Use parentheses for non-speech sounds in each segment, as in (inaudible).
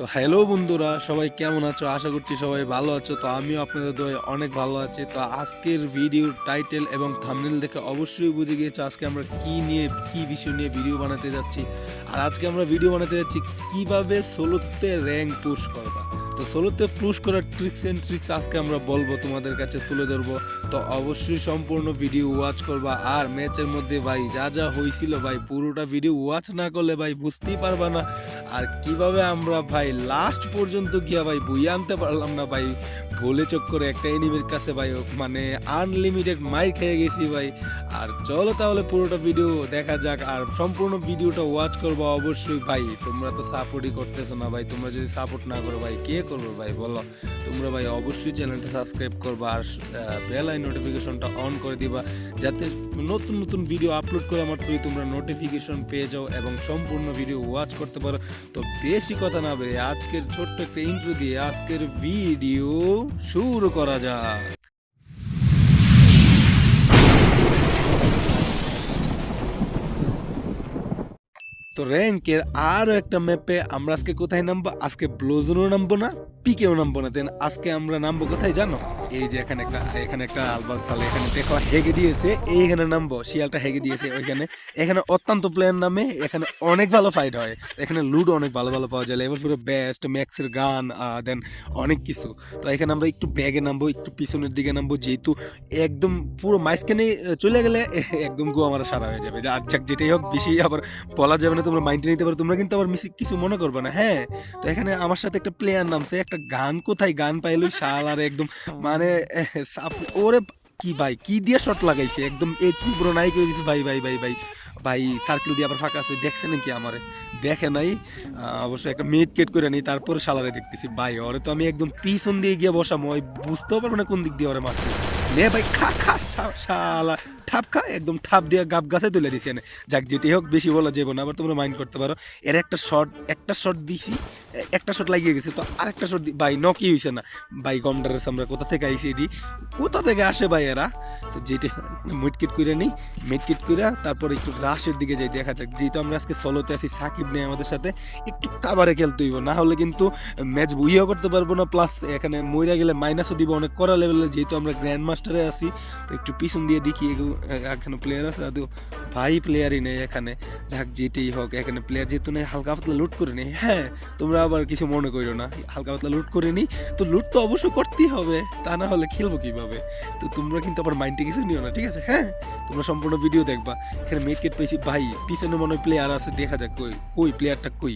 তো হ্যালো বন্ধুরা, সবাই কেমন আছো? আশা করছি সবাই ভালো আছো। তো আমিও আপনাদের দয়ে অনেক ভালো আছি। তো আজকের ভিডিওর টাইটেল এবং থামনেল দেখে অবশ্যই বুঝে গিয়েছো আজকে আমরা কি নিয়ে, কি বিষয় নিয়ে ভিডিও বানাতে যাচ্ছি। আর আজকে আমরা ভিডিও বানাতে যাচ্ছি কীভাবে সোলোতে র্যাঙ্ক পুশ করবা। তো সোলোতে পুশ করার ট্রিক্স এন্ড ট্রিক্স আজকে আমরা বলব, তোমাদের কাছে তুলে ধরবো। তো অবশ্যই সম্পূর্ণ ভিডিও ওয়াচ করবা। আর ম্যাচের মধ্যে ভাই যা যা হয়েছিল ভাই, পুরোটা ভিডিও ওয়াচ না করলে ভাই বুঝতেই পারবা না। আর কীভাবে আমরা ভাই লাস্ট পর্যন্ত গিয়া ভাই বই আনতে পারলাম না ভাই? ভুলে চোখ করে একটা এনিমির কাছে ভাই মানে আনলিমিটেড মাইর খেয়ে গেছি ভাই। আর চলো তাহলে পুরোটা ভিডিও দেখা যাক, আর সম্পূর্ণ ভিডিওটা ওয়াচ করব অবশ্যই ভাই। তোমরা তো সাপোর্টই করতেছো না ভাই, তোমরা যদি সাপোর্ট না করো ভাই, কে করবে ভাই বলো? তোমরা ভাই অবশ্যই চ্যানেলটা সাবস্ক্রাইব করবা আর বেল নোটিফিকেশনটা অন করে দিবা, যাতে নতুন নতুন ভিডিও আপলোড করে তুই তোমরা নোটিফিকেশন পেয়ে যাও এবং সম্পূর্ণ ভিডিও ওয়াচ করতে পারো। তো বেশি কথা না বেরে আজকের ছোট্ট একটা ইন্ট্রো দিয়ে আজকের ভিডিও শুরু করা যাক। তো র্যাঙ্কের আরও একটা ম্যাপে আমরা আজকে কোথায় নামবো? আজকে ব্লোজনও নামবো না? পিকেও নামবো না। দেন আজকে আমরা নামবো কোথায় জানো? এই যে এখানে একটা এখানে একটা আলবাল সালে, এখানে দেখো হেগে দিয়েছে, এইখানে নামবো, শিয়ালটা হেগে দিয়েছে ওইখানে। এখানে অত্যন্ত প্লেয়ার নামে, এখানে অনেক ভালো ফাইট হয়। এখানে লুডো অনেক ভালো ভালো পাওয়া যায় এবার পুরো বেস্ট ম্যাক্সের গান দেন অনেক কিছু। তো এখানে আমরা একটু ব্যাগে নামবো, একটু পিছনের দিকে নামবো, যেহেতু একদম পুরো মাঝখানে চলে গেলে (laughs) একদম গো আমার সারা হয়ে যাবে। যে আর যাক, যেটাই হোক, বেশি আবার বলা যাবে না তোমরা মাইন্ডে নিতে পারো, তোমরা কিন্তু আবার মিশি কিছু মনে করবে না হ্যাঁ? তো এখানে আমার সাথে একটা প্লেয়ার নামছে একটা গান কোথায়? গান পাইলো শাল আর একদম মানে ওরে কি ভাই কি দিয়ে শট লাগাইছে? একদম এইচপি পুরো নাই করে দিছে ভাই ভাই ভাই ভাই ভাই সার্কেল দিয়ে আবার ফাঁকা আছে দেখছে নাকি আমারে? দেখে নাই আহ, অবশ্যই একটা মিনিট কেট করে নিই তারপরে সালারে দেখতেছি ভাই ওরে তো আমি একদম পিছন দিয়ে গিয়ে বসাম ওই বুঝতেও পারব না কোন দিক দিয়ে ওরে মারছে। নে ভাই খা খা শালা ঠাপ খায় একদম ঠাপ দিয়ে গাব গাছে তুলে দিছি এনে। যাক, যেটি হোক, বেশি বলা যাবে না, আবার তোমরা মাইন্ড করতে পারো। এর একটা শট একটা শট দিছি একটা শট লাগিয়ে গেছে, তো আরেকটা শট ভাই, নকি হইছে না। ভাই, গন্ডারের আমরা কোথা থেকে আইছি এটি? কোথা থেকে আসে ভাই এরা? তো যেটি মিটকিট করে নিই মিটকিট করে তারপর একটু রাশের দিকে যাই, দেখা যাক। যেহেতু আমরা আজকে সলোতে আছি, সাকিব নেই আমাদের সাথে, একটু কাবারে খেলতে হইব, না হলে কিন্তু ম্যাচ বুইও করতে পারব না প্লাস এখানে মইরা গেলে মাইনাসও দিব অনেক করা লেভেলে যেহেতু আমরা গ্র্যান্ড মাস্টারে আছি, তো একটু পিছন দিয়ে দেখি এখানে প্লেয়ার আছে, আদৌ ভাই প্লেয়ারই নেই এখানে। যাক যেটাই হোক, এখানে প্লেয়ার যেহেতু নেই, হালকা পাতলা লুট করে নেই হ্যাঁ তোমরা আবার কিছু মনে করো না, হালকা পাতলা লুট করে নি। তো লুট তো অবশ্যই করতেই হবে, তা না হলে খেলব কীভাবে? তো তোমরা কিন্তু আবার মাইন্ডে কিছু নিও না, ঠিক আছে? হ্যাঁ তোমরা সম্পূর্ণ ভিডিও দেখবা। এখানে মেকেট পেয়েছি ভাই, পিছনে মনে হয় প্লেয়ার আছে, দেখা যাক কই কই প্লেয়ারটা কই।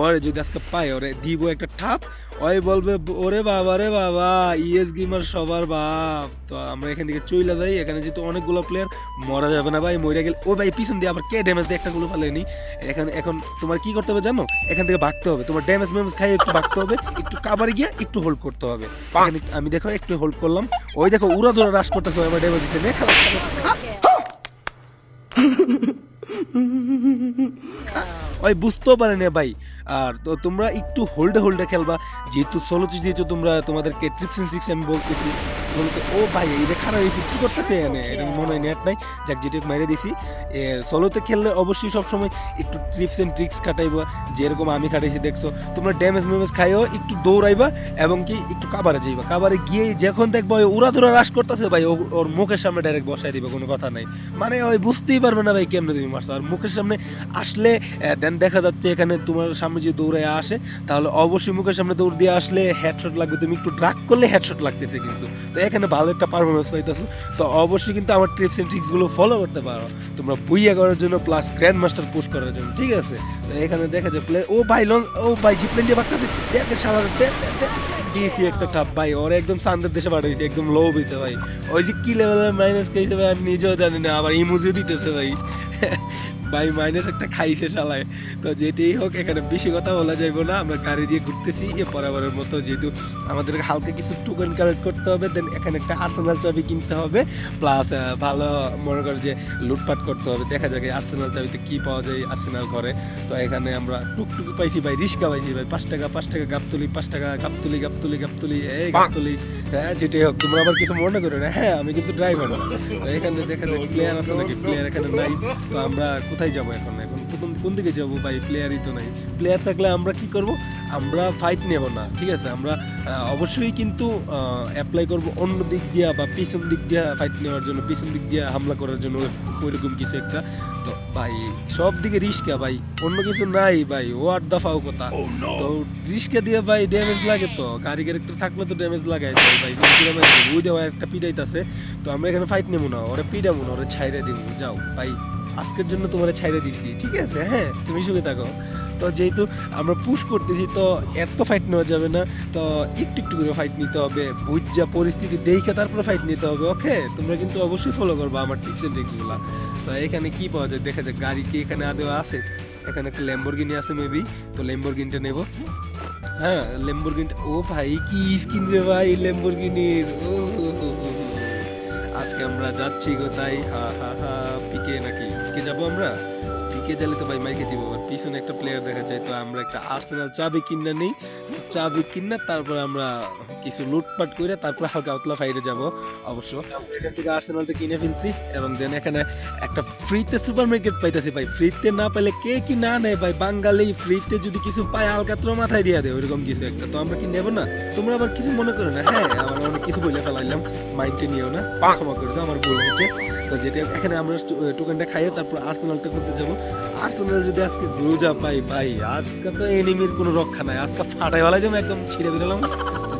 ওরে, যদি আজকে পাই ওরে, দিব একটা ঠাপ। ওই বলবে, ওরে বাবা রে বাবা ইএস গেমার সবার বাপ। তো আমরা এখান থেকে চইলা যাই, এখানে যেহেতু অনেকগুলো প্লেয়ার মরা যাবে না ভাই মরে গেলে ও ভাই পিছন দিয়ে আবার কে ড্যামেজ দিয়ে একটা গুলো ফেলেনি? এখানে এখন তোমার কি করতে হবে জানো? এখান থেকে ভাগতে হবে। তোমার ড্যামেজ ম্যামেজ খাই একটু ভাগতে হবে একটু কাবারে গিয়ে একটু হোল্ড করতে হবে। আমি দেখো একটু হোল্ড করলাম। ওই দেখো উড়া ধরে রাশ করতেছে আমার ড্যামেজ দিতে ওই বুঝতেও পারে না ভাই। আর তো তোমরা একটু হোল্ডে হোল্ডে খেলবা। যেহেতু সোলো যেহেতু তোমরা তোমাদেরকে ট্রিপস এন্ড ট্রিক্স আমি বলতেছি। সোলোতে ও ভাই এটা খারাপ হয়েছে কি করতেছে এনে এটা মনে হয় নেট নাই। যাক যেটা মেরে দিছি। সোলোতে খেললে অবশ্যই সবসময় একটু ট্রিপস এন্ড ট্রিক্স খাটাইবা যেরকম আমি খাটাইছি দেখছ। তোমরা ড্যামেজ ম্যামেজ খাইও একটু দৌড়াইবা এবং কি একটু কাবারে যাইবা। কাবারে গিয়ে যখন দেখবা ওই উড়া ধরা রাশ করতেছে ভাই ওর মুখের সামনে ডাইরেক্ট বসাই দিবে কোনো কথা নাই। মানে ওই বুঝতেই পারবে না ভাই কেমনে তুমি মারছো। আর মুখের সামনে আসলে দেন দেখা যাচ্ছে এখানে তোমার সামনে যদি দৌড়ে আসে, তাহলে অবশ্যই মুখের সামনে দৌড় দিয়ে আসলে হেডশট লাগবে। তুমি একটু ড্রাগ করলে হেডশট লাগতেছে কিন্তু। তো এখানে ভালো একটা পারফরমেন্স পাইতেছো। তো অবশ্যই কিন্তু আমার টিপস এন্ড ট্রিক্সগুলো ফলো করতে পারো। তোমরা বইয়া করার জন্য প্লাস গ্র্যান্ড মাস্টার পুশ করার জন্য, ঠিক আছে? তো এখানে দেখা যায় প্লে ও ভাই লন ও ভাই জিপলেন দিয়ে বাড়তেছে। সারা দিয়েছি একটা টাপ ভাই, ওর একদম সান্দের দেশে পাঠাইছি, একদম লো হইতে ভাই। ওই যে কি লেভেলের মাইনাস খাইছে, ভাই, আমি নিজেও জানি না, আবার ইমোজিও দিতেছে, ভাই। ভাই মাইনাস একটা খাইছে শালায়। তো যেটাই হোক এখানে বেশি কথা বলা যাবে না আমরা গাড়ি দিয়ে ঘুরতেছি এ বরাবরের মতো যেহেতু আমাদের হালকা কিছু টোকেন কালেক্ট করতে হবে দেন এখানে একটা আর্সেনাল চাবি কিনতে হবে প্লাস ভালো মনে করো যে লুটপাট করতে হবে। দেখা যাক আর্সেনাল চাবিতে কি পাওয়া যায় আর্সেনাল ঘরে তো এখানে আমরা টুকটুকি পাইছি ভাই রিস্কা পাইছি ভাই পাঁচ টাকা পাঁচ টাকা গাপতুলি পাঁচ টাকা গাপতুলি গাপতুলি গাপতুলি এই গাপতুলি হ্যাঁ যেটাই হোক তোমরা আবার কিছু মনে করো না? হ্যাঁ আমি কিন্তু ড্রাইভার এখানে দেখা যায় প্লেয়ার আছে নাকি? প্লেয়ার এখানে নাই। তো আমরা কোথায় যাব এখন? এখন কোন কোন দিকে যাব? ভাই প্লেয়ারই তো নাই। প্লেয়ার থাকলে আমরা কি করব? আমরা ফাইট নেব না ঠিক আছে? আমরা অবশ্যই কিন্তু অ্যাপ্লাই করব অন্য দিক দিয়া বা পিছন দিক দিয়া ফাইট নেওয়ার জন্য পিছন দিক দিয়া হামলা করার জন্য ওইরকম কিছু একটা। তো ভাই সব দিকে রিস্কা ভাই অন্য কিছু নাই ভাই ও আর দফাও কথা। তো রিস্কা দিয়ে ভাই ড্যামেজ লাগে তো গাড়ি ক্যারেক্টার থাকলে তো ড্যামেজ লাগাই ভাই ওই দেওয়া একটা পিডাইতাছে। তো আমরা এখানে ফাইট নেব না ওরা পিডাবো না ওরা ছাইরে দিব যাও ভাই আজকের জন্য তোমার ছাইরে দিছি, ঠিক আছে? হ্যাঁ তুমি সুখে থাকো। তো যেহেতু আমরা পুশ করতেছি, তো এত ফাইট নেওয়া যাবে না। তো একটু একটু করে ফাইট নিতে হবে বুঝা পরিস্থিতি দেখে তারপরে ফাইট নিতে হবে ওকে তোমরা কিন্তু অবশ্যই ফলো করবে আমার টিপস এন্ড ট্রিক্সগুলো তো এখানে কি পাওয়া যায়? দেখা যায় গাড়ি কি এখানে আদৌ আছে? এখানে একটা ল্যাম্বরগিনি আছে মেবি তো ল্যাম্বরগিনিটা নেব। হ্যাঁ ল্যাম্বরগিনিটা ও ভাই, কি স্কিন রে ভাই ল্যাম্বরগিনির ও। আজকে আমরা যাচ্ছি কোথায় হা হা হা, পিকে নাকি? যাব আমরা। পিকে চালে তো ভাই মাইকে দিব আবার পিছনে একটা প্লেয়ার দেখা যায়, তো আমরা একটা আর্সেনাল চাবি কিনা নেই। তো চাবি কিনা তারপর আমরা কিছু লুটপাট করে তারপর হালকা উতলা ফাইরে যাব অবশ্য। এখান থেকে আর্সেনালটা কিনে ফেলছি এবং দেন এখানে একটা ফ্রিতে সুপার মার্কেট পাইতেছি ভাই। ফ্রিতে না পেলে কে কি না নেয় ভাই? বাঙালি ফ্রিতে যদি কিছু পায় আলকাত্র মাথায় দিয়ে দেয় ওইরকম কিছু একটা। তো আমরা কি নেব না? তোমরা আবার কিছু মনে করো না? হ্যাঁ আমার অনেক কিছু বলে ফেলাইলাম। মাইন্ডে নিয়েও না। ক্ষমা করে দাও আমার ভুল হয়েছে। তো যেটা এখানে আমরা টোকেনটা খাইয়ে তারপর আর্সেনালটা করতে যাব। আর্সেনাল যদি আজকে গ্রুজা পাই, ভাই, আজকে তো এনিমির কোনো রক্ষা নাই। আজকে ফাটাই বেলায় যাব, একদম ছিঁড়ে বেরোলাম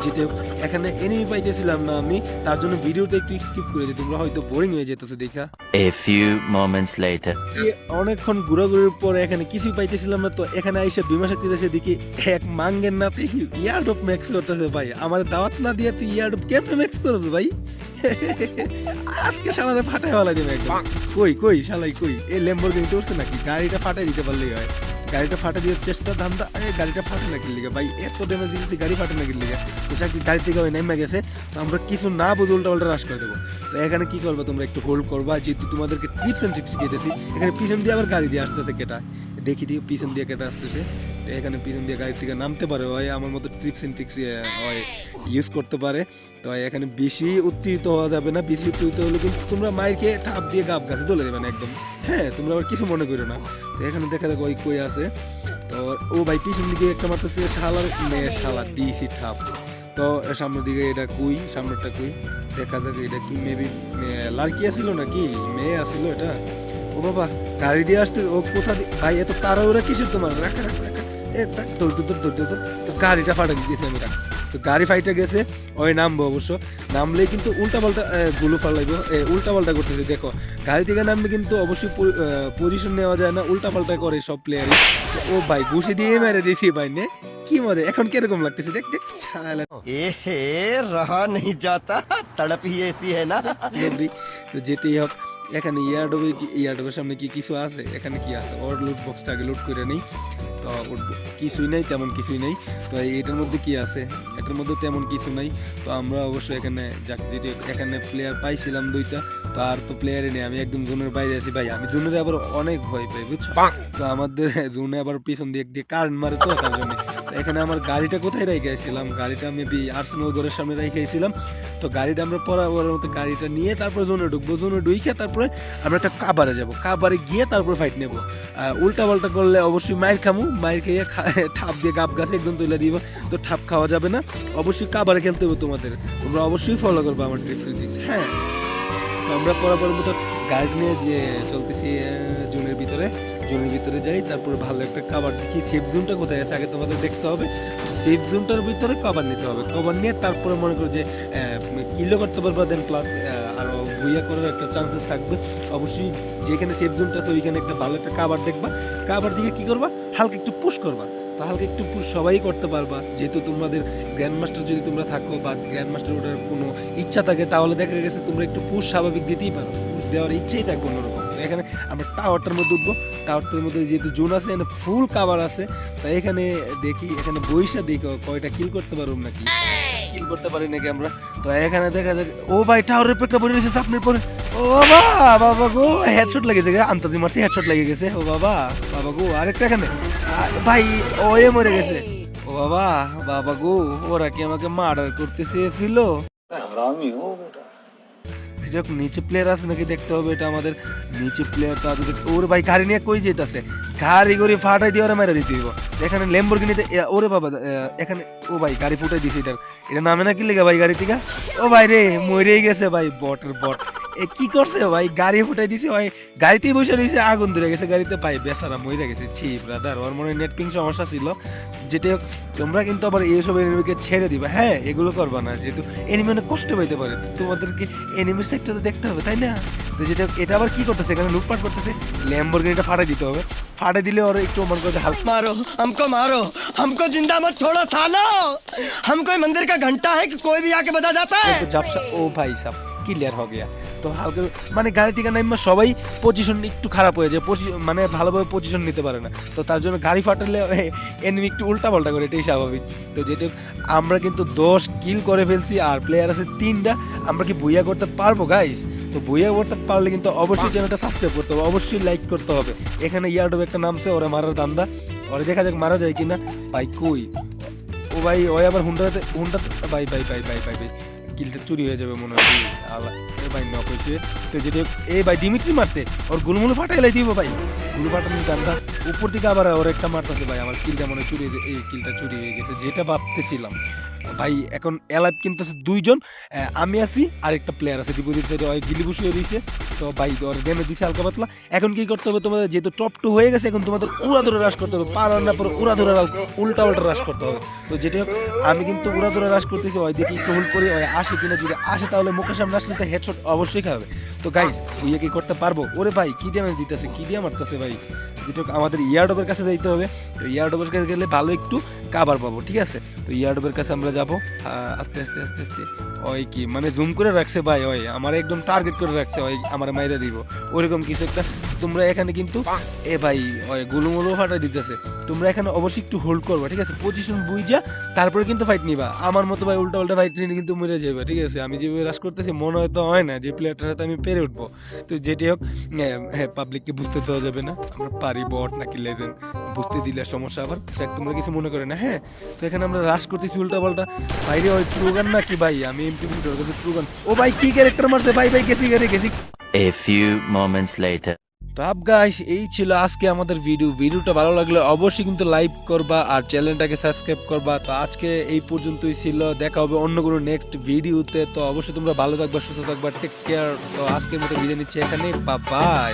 যেটা এখানে এনিমি পাইতেছিলাম না আমি তার জন্য ভিডিওটা একটু স্কিপ করে দিই তোমরা হয়তো বোরিং হয়ে যেতেছে দেখা। Few moments later. এই অনেকক্ষণ ঘোরাঘুরির পরে এখানে কিছুই পাইতেছিলাম না তো এখানে আইসা বিমা শক্তি দেশে দেখি এক মাঙ্গের নাতে ইয়ারডপ ম্যাক্স করতেছে ভাই। আমার দাওয়াত না দিয়ে তুই ইয়ারডপ কেমনে ম্যাক্স করছ ভাই? আজকে শালারে ফাটাই ফেলা দেবে একদম। কই কই শালাই কই? এই ল্যাম্বরগিনি চড়ছে নাকি? গাড়িটা ফাটাই দিতে পারলেই হয়। গাড়িটা ফাটা দিয়ে চেষ্টা ধান্দা। গাড়িটা ফাটে নাকি লিগে ভাই, এত ড্যামেজ দিয়েছি, গাড়ি ফাটে না লিগে তো চাকরি গাড়ি থেকে ওই নেমে গেছে, তো আমরা কিছু না বুঝে উল্টা উল্টা রাশ করে দেবো। তো এখানে কি করব তোমরা, একটু হোল্ড করবা, যেহেতু তোমাদেরকে ট্রিপস এন্ড ট্রিক্স শিখিয়েছি। এখানে পিছন দিয়ে আবার গাড়ি দিয়ে আসতেছে কেটা। দেখি দিও পিছন দিয়ে কেটা আসতেছে। এখানে পিছন দিয়ে গাড়ি থেকে নামতে পারে হয় আমার মতো ট্রিপস এন্ড ট্রিক্স হয়। ইউজ করতে পারে। তো এখানে বেশি উত্তেজিত হওয়া যাবে না। বেশি উত্তেজিত হলে কিন্তু তোমরা মাইরকে ঠাপ দিয়ে গাব গাছে চলে দেবে না একদম। হ্যাঁ তোমরা আবার কিছু মনে করো না। তো এখানে দেখা যাক ওই কই আছে। তো ও ভাই পিছন দিকে একটা মারতেছে শালার মেয়ে শালা দিয়েছি ঠাপ। তো সামনের দিকে এটা কুই? সামনেরটা কুই? দেখা যাক এটা কি মেবি লাড়কি আসিল নাকি? মেয়ে আসিল এটা। ও বাবা, গাড়ি দিয়ে আসতে, ও কোথা ভাই, এত তাড়াহুড়া কিসের তোমার? রাখা রাখা এ তাক দৌড় দৌড় দৌড় দৌড়। তো গাড়িটা ফাটা দিতেছি আমি, রাখ। তো গাড়ি ফাইটে গেছে ওই নামবো অবশ্য। নামলেই কিন্তু উল্টাপাল্টা গুলো ফালাইবো। উল্টাপাল্টা করতেছে দেখো। গাড়ি থেকে নামবে কিন্তু অবশ্যই পজিশন নেওয়া যায় না উল্টাপাল্টা করে সব প্লেয়ারই ও ভাই ঘুষি দিয়ে মেরে দিয়েছি ভাই নে। কি মজা এখন কীরকম লাগতেছে? দেখ দেখ এহে রাহা নেই যাতা তড়প হি এসি হ্যায় না তো যেতেই হোক এখানে ইয়ারডোবে ইয়ারডোবের সামনে কি কিছু আছে? এখানে কি আছে? ওর লুট বক্সটা আগে লুট করে নেই। তো কিছুই নেই তেমন কিছুই নেই। তো এটার মধ্যে কি আছে? এটার মধ্যে তেমন কিছু নাই। তো আমরা অবশ্যই এখানে যাক যেটা এখানে প্লেয়ার পাইছিলাম দুইটা তো আর তো প্লেয়ারই নেই। আমি একদম জোনের বাইরে আছি ভাই। আমি জোনের আবার অনেক ভয় পাই বুঝছ? তো আমাদের (laughs) জোনে আবার পিছন দিয়ে দিয়ে কারেন্ট মারে তো তার জন্য। এখানে আমার গাড়িটা কোথায় রেখেছিলাম গাড়িটা মেবি আর্সেনাল ঘরের সামনে রেখেছিলাম তো গাড়িটা আমরা পরাবরের মতো গাড়িটা নিয়ে তারপরে জোনে ঢুকবো। জোনে ঢুকে তারপরে আমরা একটা কাবারে যাব। কাবারে গিয়ে তারপরে ফাইট নেব। উল্টা পাল্টা করলে অবশ্যই মায়ের খামু, মায়ের খেয়ে ঠাপ দিয়ে গাব গাছে একদম তুলে দিব। তো ঠাপ খাওয়া যাবে না। অবশ্যই কাবারে খেলতে হবে তোমাদের। তোমরা অবশ্যই ফলো করব আমার ট্রিক্স ট্রিক্স হ্যাঁ? তো আমরা পরাবরের মতো গাড়ি নিয়ে যে চলতেছি জোনের ভিতরে জোনের ভিতরে যাই। তারপরে ভালো একটা কাবার দেখি। সেফ জোনটা কোথায় আছে? আগে তোমাদের দেখতে হবে। সেফ জোনটার ভিতরে কভার নিতে হবে। কভার নিয়ে তারপরে মনে করো যে কিলো করতে পারবা দেন প্লাস আরও ভুইয়া করার একটা চান্সেস থাকবে। অবশ্যই যেখানে সেফ জোনটা আছে, ওইখানে একটা ভালো একটা কাবার দেখবা। কাবার দিকে কি করবা? হালকা একটু পুশ করবা। তো হালকা একটু সবাই করতে পারবা। যেহেতু তোমাদের গ্র্যান্ড মাস্টার যদি তোমরা থাকো বা গ্র্যান্ড মাস্টার ওঠার কোনো ইচ্ছা থাকে, তাহলে দেখা গেছে তোমরা একটু পুশ স্বাভাবিক দিতেই পারো। পুশ দেওয়ার ইচ্ছেই থাকবে অন্যরকম। এখানে আমরা টাওয়ারটার মধ্যে উঠবো। টাওয়ারটার মধ্যে যেহেতু জোন আছে এখানে ফুল কাভার আছে তাই এখানে দেখি এখানে বইসা দেখো কয়টা কিল করতে পারব নাকি। কিল করতে পারি নাকি আমরা? তো এখানে দেখা যাক। ও ভাই টাওয়ারের পেটটা পড়ে রয়েছে সামনের পরে। ও বাবা বাবা গো হেডশট লেগেছে গে, আন্তাজি মারছি হেডশট লেগে গেছে। ও বাবা বাবা গো আরেকটা এখানে। ভাই ও এ মরে গেছে। ও বাবা বাবা গো ওরা কি আমাকে মার্ডার করতে চেয়েছিল? যাক নিচে প্লেয়ার আছে নাকি দেখতে হবে, এটা আমাদের নিচে প্লেয়ারটা যদি ওর ভাই, গাড়ি নিয়ে কই যেতেছে গাড়ি গড়ি ফাটাই দিয়ে ওরা মেরে দিতে দিব এখানে ল্যাম্বরগিনিতে ওরে বাবা এখানে ও ভাই, গাড়ি ফুটাই দিছে এটার। এটা নামে না কি লেগে ভাই গাড়ি থেকে ও ভাই রে, মরেই গেছে ভাই, বটের বট। কি করছে ভাই গাড়ি ফুটাই দিছে ভাই গাড়িতেই বসে রয়েছে আগুন ধরে গেছে গাড়িতে ভাই বেচারা মরে গেছে ছি ব্রাদার ওর মনে নেট পিং সমস্যা ছিল যেটা হোক, তোমরা কিন্তু আবার এইসব এনিমিকে ছেড়ে দিবে হ্যাঁ এগুলো করবা না যেহেতু এনিমি অনেক কষ্ট পাইতে পারে তো তোমাদেরকে এনিমির সাইডটা তো দেখতে হবে তাই না তো যেটা হোক, এটা আবার কি করতেছে এখানে লুটপাট করতেছে ল্যাম্বরগিনিটা ফাটাই দিতে হবে ফাটাই দিলে ওর একটু মন করছে হালকা मारो हमको मारो हमको जिंदा मत छोड़ो सालो हम कोई मंदिर का घंटा है कि कोई भी आके बजा जाता है একটু ঝাপসা ও ভাই সাব ক্লিয়ার হয়ে গিয়া তো হালকা মানে গাড়ি থেকে নাইমা সবাই পজিশন একটু খারাপ হয়ে যায় মানে ভালোভাবে পজিশন নিতে পারে না। তো তার জন্য গাড়ি ফাটালে (laughs) এনিমি একটু উল্টা পাল্টা করে, এটাই স্বাভাবিক। তো যেটা আমরা কিন্তু দশ কিল করে ফেলছি, আর প্লেয়ার আছে তিনটা, আমরা কি বুইয়া করতে পারব গাইস তো বইয়া করতে পারলে কিন্তু অবশ্যই চ্যানেলটা সাবস্ক্রাইব করতে হবে, অবশ্যই লাইক করতে হবে। এখানে ইয়ার্ডব একটা নামছে, ওরা মারার দান্দা ওরা দেখা যাক মারা যায় কিনা। ভাই কই? ও ভাই, ওই আবার হুন্ডাতে হুন্ডাতে ভাই ভাই ভাই ভাই ভাই ভাই। কিলটা চুরি হয়ে যাবে মনে হয়। আল্লাহ, এ ভাই নক হয়েছে। তো যদি এ ভাই ডিমিট্রি মারছে, ওর গুলমুলো ফাটাই লাই দিব ভাই। গুলো ফাটানোর দামটা উপর দিকে আবার ওর একটা মারতেছে ভাই, আমার কিলটা মনে চুরি এই কিলটা চুরি হয়ে গেছে, যেটা ভাবতেছিলাম। ভাই এখন এলাইভ কিন্তু আছে দুইজন আমি আছি আর একটা প্লেয়ার আছে ডিপুজিট সাইডে ওই গিলি বসিয়ে দিয়েছে তো ভাই ওর ডেমে দিছে হালকা পাতলা। এখন কি করতে হবে তোমাদের? যেহেতু টপ টু হয়ে গেছে এখন তোমাদের উড়া ধরে রাশ করতে হবে। পার না পরে উড়া ধরে উল্টা উল্টা রাশ করতে হবে। তো যেটা হোক, আমি কিন্তু উড়া ধরে রাশ করতেছি ওই দিকে একটু হুল করি ওই আসে কিনা যদি আসে তাহলে মুখের সামনে আসলে তো হেডশট অবশ্যই খাবে। তো গাইস তুই কি করতে পারব? ওরে ভাই কি ড্যামেজ দিতেছে? কি দিয়ে মারতেছে ভাই? হোক, আমাদের ইয়ারডবের কাছে যাইতে হবে। তো ইয়ারডবের কাছে গেলে ভালো একটু কাবার পাবো ঠিক আছে? তো ইয়ারডবের কাছে আমরা যাব আস্তে আস্তে আস্তে আস্তে। ওই কি মানে জুম করে রাখছে ভাই ওই আমার একদম টার্গেট করে রাখছে ওই আমার মাইরা দিব। ওরকম কিছু একটা তোমরা এখানে কিন্তু এ ভাই গুলুমুলু ফাটাই দিতেছে। তোমরা এখানে অবশ্যই একটু হোল্ড করবে, ঠিক আছে? পজিশন বুঝা তারপরে কিন্তু ফাইট নিবা। আমার মতো ভাই উল্টা উল্টা ফাইট নিয়ে কিন্তু মরে যাবে ঠিক আছে? আমি যেভাবে রাশ করতেছি, মনে হয়তো হয় না যে প্লেয়ারটার সাথে আমি পেরে উঠবো। তো যেটি হোক হ্যাঁ পাবলিককে বুঝতে দেওয়া যাবে না। আমরা পারি বট নাকি লেজেন্ড বুঝতে দিলে সমস্যা আবার। যাক, তোমরা কিছু মনে করে না হ্যাঁ? তো এখানে আমরা রাশ করতেছি উল্টা পাল্টা বাইরে ওই ট্রুগান নাকি ভাই? আমি এমপি ট্রুগান ও ভাই, কি ক্যারেক্টার মারছে? ভাই ভাই গেছি গেছি গেছি A few moments later. তো আপ গাইস এই ছিল আজকে আমাদের ভিডিও ভিডিওটা ভালো লাগলে অবশ্যই কিন্তু লাইক করবা আর চ্যানেলটাকে সাবস্ক্রাইব করবা। তো আজকে এই পর্যন্তই ছিল। দেখা হবে অন্য কোনো নেক্সট ভিডিওতে তো অবশ্যই তোমরা ভালো থাকবা, সুস্থ থাকবা টেক কেয়ার তো আজকের মতো বিদায় নিচ্ছি এখানে বা বাই